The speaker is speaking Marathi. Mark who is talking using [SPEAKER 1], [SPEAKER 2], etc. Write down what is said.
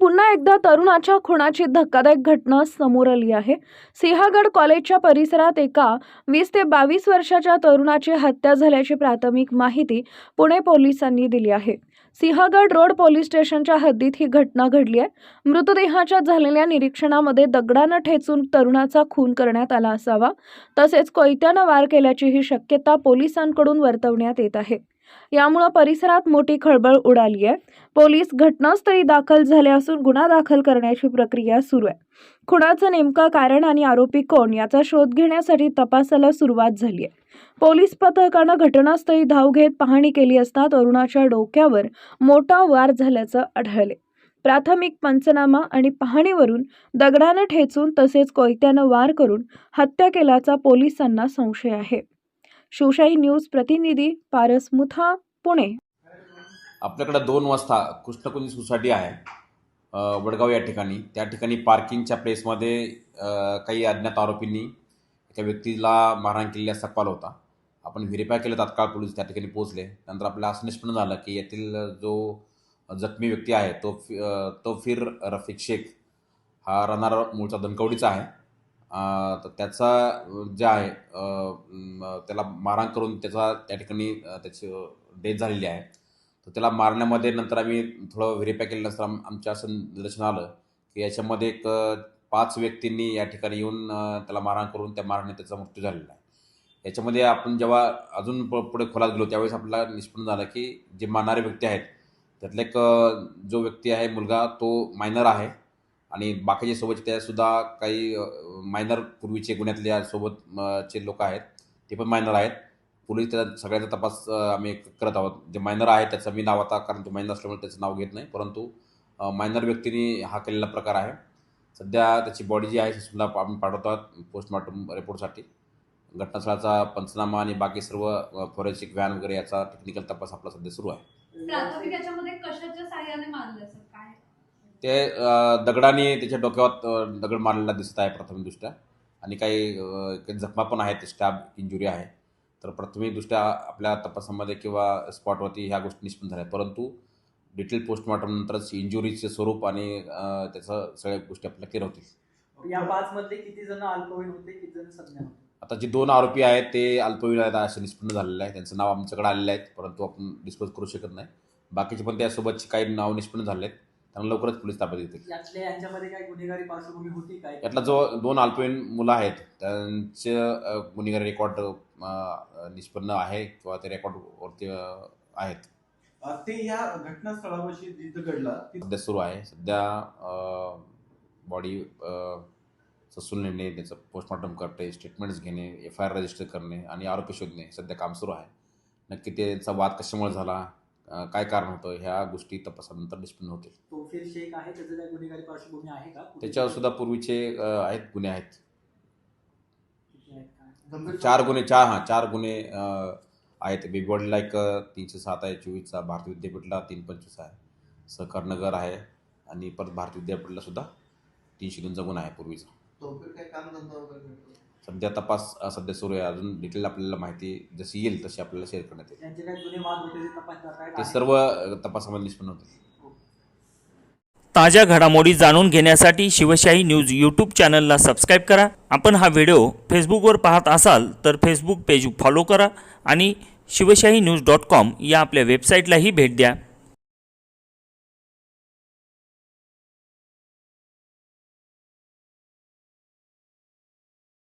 [SPEAKER 1] पुन्हा एकदा तरुणाच्या खुणाची धक्कादायक घटना समोर आली आहे. सिंहगड कॉलेजच्या परिसरात एका वीस ते बावीस वर्षाच्या तरुणाची हत्या झाल्याची प्राथमिक माहिती पुणे पोलिसांनी दिली आहे. सिंहगड रोड पोलीस स्टेशनच्या हद्दीत ही घटना घडली आहे. मृतदेहाच्या झालेल्या निरीक्षणामध्ये दगडानं ठेचून तरुणाचा खून करण्यात आला असावा. तसेच कोयत्यानं वार केल्याचीही शक्यता पोलिसांकडून वर्तवण्यात येत आहे. यामुळं परिसरात मोठी खळबळ उडाली आहे. पोलीस घटनास्थळी दाखल झाले असून गुन्हा दाखल करण्याची प्रक्रिया सुरू आहे. खुणाचं नेमकं कारण आणि आरोपी कोण याचा शोध घेण्यासाठी तपासाला सुरुवात झाली आहे. पोलीस पथकानं घटनास्थळी धाव घेत पाहणी केली असता तरुणाच्या डोक्यावर मोठा वार झाल्याचं आढळले. प्राथमिक पंचनामा आणि पाहणीवरून दगडानं ठेचून तसेच कोयत्यानं वार करून हत्या केल्याचा पोलिसांना संशय आहे. शिवशाही न्यूज प्रतिनिधी पारस मुथा पुणे.
[SPEAKER 2] आपल्याकडं दोन वाजता कृष्णकुंज सोसायटी आहे वडगाव या ठिकाणी. त्या ठिकाणी पार्किंगच्या प्लेसमध्ये काही अज्ञात आरोपींनी एका व्यक्तीला मारहाण केलेला असता होता. आपण व्हेरीफाय केलं तात्काळ पोलीस त्या ठिकाणी पोहोचले. नंतर आपल्याला असं निष्पन्न झालं की येथील जो जखमी व्यक्ती आहे तो फि तो फिर रफिक शेख हा राहणारा मूळचा धनकवडीचा आहे. तर त्याचा जे आहे त्याला मारहाण करून त्याचा त्या ठिकाणी त्याची डेथ झालेली आहे. तर त्याला मारण्यामध्ये नंतर आम्ही थोडं व्हेरीफाय केल्यानंतर आम आमच्या असं निदर्शन आलं की याच्यामध्ये एक पाच व्यक्तींनी या ठिकाणी येऊन त्याला मारहाण करून त्या मारहाणीत त्याचा मृत्यू झालेला आहे. याच्यामध्ये आपण जेव्हा अजून प पुढे खोलात गेलो त्यावेळेस आपल्याला निष्पन्न झालं की जे मारणारे व्यक्ती आहेत त्यातला एक जो व्यक्ती आहे मुलगा तो मायनर आहे. आणि बाकीचे सोबतचे त्यासुद्धा काही मायनर पूर्वीचे गुन्ह्यातल्या सोबत चे लोक आहेत ते पण मायनर आहेत. पोलीस त्याचा सगळ्याचा तपास आम्ही करत आहोत. जे मायनर आहे त्याचं मी नाव आता कारण तो मायनर असल्यामुळे त्याचं नाव घेत नाही. परंतु मायनर व्यक्तीने हा केलेला प्रकार आहे. सध्या त्याची बॉडी जी आहे ती सुद्धा आम्ही पाठवतो आहोत पोस्टमॉर्टम रिपोर्टसाठी घटनास्थळाचा पंचनामा आणि बाकी सर्व फॉरेन्सिक व्हॅन वगैरे याचा टेक्निकल तपास आपला सध्या सुरू आहे. ते दगडाने त्याच्या डोक्यावर दगड मारलेला दिसत आहे प्राथमिकदृष्ट्या आणि काही जखमा पण आहेत स्टॅब इंजुरी आहे. तर प्राथमिकदृष्ट्या आपल्या तपासामध्ये किंवा स्पॉटवरती ह्या गोष्टी निष्पन्न झाल्या. परंतु डिटेल पोस्टमॉर्टम नंतरच इंजुरीचे स्वरूप आणि त्याचं सगळ्या गोष्टी आपल्याला क्लिअर होतील.
[SPEAKER 3] या किती जण अल्पवयीन होते किती जण संज्ञा
[SPEAKER 2] आता जे दोन आरोपी आहेत ते अल्पवयीन आहेत असे निष्पन्न झालेले आहे त्यांचं नाव आमच्याकडे आलेलं आहे परंतु आपण डिस्क्लोज करू शकत नाही. बाकीचे पण त्यासोबतचे काही नाव निष्पन्न झाले आहेत त्यांना लवकरच पोलीस ताब्यात येतील.
[SPEAKER 3] यातल्या यांच्यामध्ये काही गुन्हेगारी पार्श्वभूमी होती काय?
[SPEAKER 2] यातला जो दोन अल्पवयीन मुलं आहेत त्यांचे गुन्हेगारी रेकॉर्ड निष्पन्न आहे किंवा ते रेकॉर्डवरती आहेत.
[SPEAKER 4] ते या घटनास्थळापाशी जिथं घडला
[SPEAKER 2] सध्या सुरू आहे. सध्या बॉडी ससून नेणे त्याचं पोस्टमॉर्टम करणे स्टेटमेंट्स घेणे एफ आय आर रजिस्टर करणे आणि आरोपी शोधणे सध्या काम सुरू आहे. नक्की त्यांचा वाद कशामुळे झाला? काय कारण होतं ह्या गोष्टी तपासानंतर निष्पन्न होतील.
[SPEAKER 3] तोफीर शेख आहे त्याचं काही गुन्हेगारी पार्श्वभूमी आहे का?
[SPEAKER 2] त्याच्यावर सुद्धा पूर्वीचे आहेत गुन्हे आहेत. चार गुन्हे चार हां चार गुन्हे आहेत. बिगवडला एक तीनशे सात आहे चोवीसचा भारतीय विद्यापीठला तीन पंचवीस आहे. सहकार नगर आहे आणि परत भारतीय विद्यापीठला सुद्धा तीनशे दोनचा गुन्हा आहे पूर्वीचा. सध्या तपास अ, सध्या सुरू आहे. अजून डिटेल आपल्याला माहिती जशी येईल तशी आपल्याला शेअर करण्यात येईल.
[SPEAKER 3] यांचे काही गुन्हे वाद होते ते तपास करतायत
[SPEAKER 2] ते
[SPEAKER 3] आहे.
[SPEAKER 2] सर्व तपासामध्ये निष्पन्न होतील
[SPEAKER 5] ताज्या घडामोडी जाणून घेण्यासाठी शिवशाही न्यूज यूट्यूब चॅनलला सबस्क्राईब करा. आपण हा व्हिडिओ फेसबुकवर पाहत असाल तर फेसबुक पेज फॉलो करा आणि शिवशाही न्यूज डॉट कॉम या आपल्या वेबसाईटलाही भेट द्या.